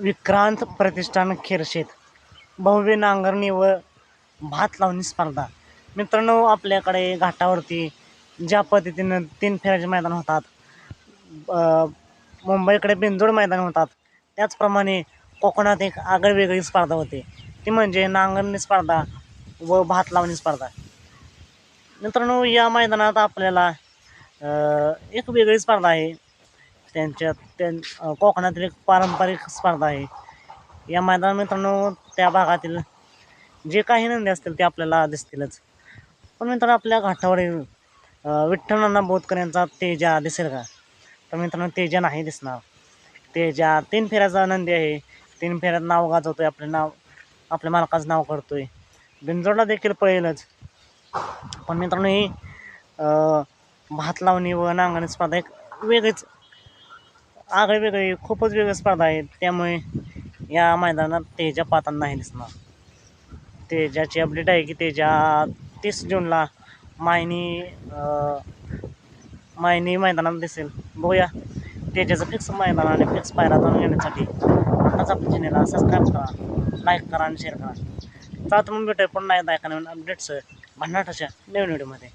विक्रांत प्रतिष्ठान खेरशेत. भव्य नांगरणी व भात लावणी स्पर्धा. मित्रांनो आपल्याकडे घाटावरती ज्या पद्धतीनं तीन फेऱ्याचे मैदान होतात मुंबईकडे बिंदोड मैदान होतात त्याचप्रमाणे कोकणात एक आगळवेगळी स्पर्धा होते. ती म्हणजे नांगरणी स्पर्धा व भात लावणी स्पर्धा. मित्रांनो या मैदानात आपल्याला एक वेगळी स्पर्धा आहे. त्यांच्या त्यां कोकणातील एक पारंपरिक स्पर्धा आहे. या मैदान मित्रांनो त्या भागातील जे काही नंदी असतील ते आपल्याला दिसतीलच. पण मित्रांनो आपल्या घाटावरील विठ्ठलांना बोधकर यांचा तेजा दिसेल का? तर मित्रांनो तेजा नाही दिसणार. तेजा तीन फेऱ्याचा नंदी आहे. तीन फेऱ्यात नाव गाजवतोय आपले नाव आपल्या मालकाचं नाव करतोय. बिंजोडला देखील पळेलच. पण मित्रांनो ही भात लावणी व नांगरणी स्पर्धा एक वेगळीच आगळी वेगळी खूपच वेगळी स्पर्धा आहेत त्यामुळे या मैदानात तेजा पातांना नाही दिसणार. तेजाची अपडेट आहे की तेजा तीस जूनला मायनी मायनी मैदानात दिसेल. बघूया. तेजाचं फिक्स मैदान आणि फिक्स पायरा जाणून घेण्यासाठी आताच आपल्या चॅनेलला सबस्क्राईब करा लाईक करा आणि शेअर करा. चालतं मग भेटूया पुन्हा एकदा एका नवीन अपडेट्स भन्नाटाच्या नवीन व्हिडिओमध्ये